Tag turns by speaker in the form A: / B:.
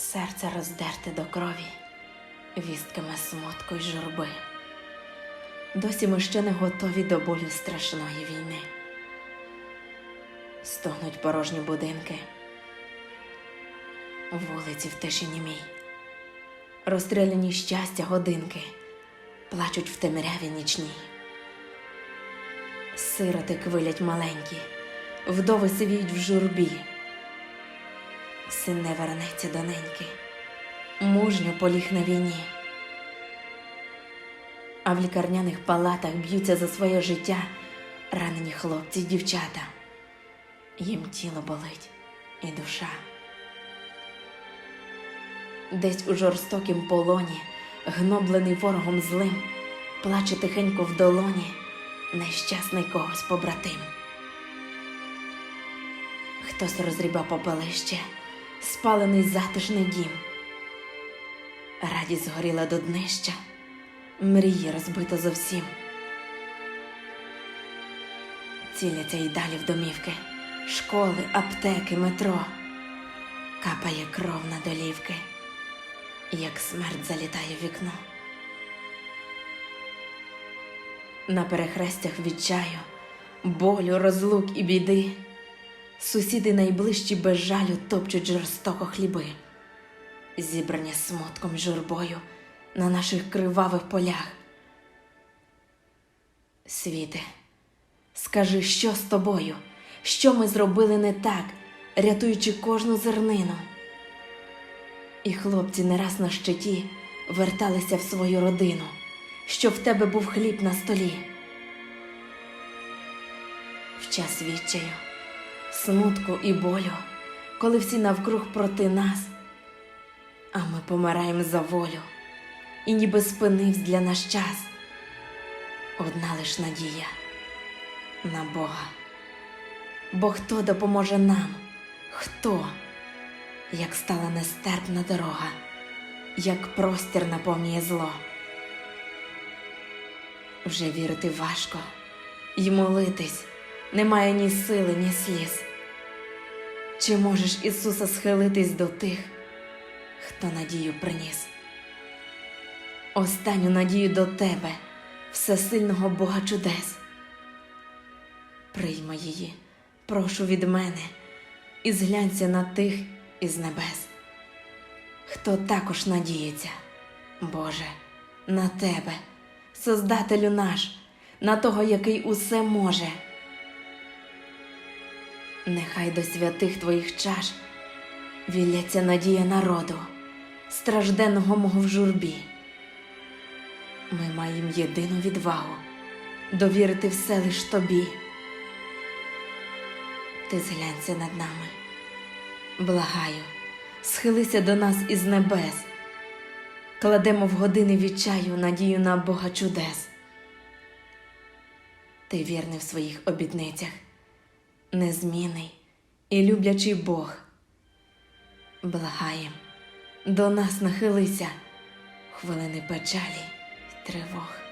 A: серце роздерте до крові, вістками смутку й журби. Досі ми ще не готові до болю страшної війни. Стогнуть порожні будинки, вулиці в тишині мій, розстріляні щастя годинки, плачуть в темряві нічній. Сироти квилять маленькі, вдови сивіють в журбі. Син не вернеться до неньки, мужньо поліг на війні. А в лікарняних палатах б'ються за своє життя ранені хлопці й дівчата. Їм тіло болить і душа. Десь у жорстокім полоні, гноблений ворогом злим, плаче тихенько в долоні нещасний когось побратим. Хтось розріба попелище, спалений затишний дім. Радість згоріла до днища, мрії розбито зовсім. Ціляться й далі в домівки, школи, аптеки, метро. Капає кров на долівки, як смерть залітає в вікно. На перехрестях відчаю, болю, розлук і біди. Сусіди найближчі без жалю топчуть жорстоко хліби, зібрані смутком журбою на наших кривавих полях. Світе, скажи, що з тобою, що ми зробили не так, рятуючи кожну зернину. І хлопці не раз на щиті верталися в свою родину, щоб в тебе був хліб на столі. В час відчаю смутку і болю, коли всі навкруг проти нас, а ми помираємо за волю, і ніби спинився для наш час. Одна лиш надія на Бога. Бо хто допоможе нам? Хто? Як стала нестерпна дорога, як простір наповнює зло. Вже вірити важко й молитись немає ні сили, ні сліз. Чи можеш Ісуса схилитись до тих, хто надію приніс? Останню надію до Тебе, всесильного Бога чудес. Прийми її, прошу від мене, і зглянься на тих із небес, хто також надіється, Боже, на Тебе, Создателю наш, на того, який усе може. Нехай до святих твоїх чаш вілляться надія народу, стражденного мого в журбі. Ми маємо єдину відвагу довірити все лиш тобі. Ти зглянься над нами, благаю, схилися до нас із небес, кладемо в години відчаю надію на Бога чудес. Ти вірний в своїх обітницях незмінний і люблячий Бог. Благаєм, до нас нахилися хвилини печалі й тривог.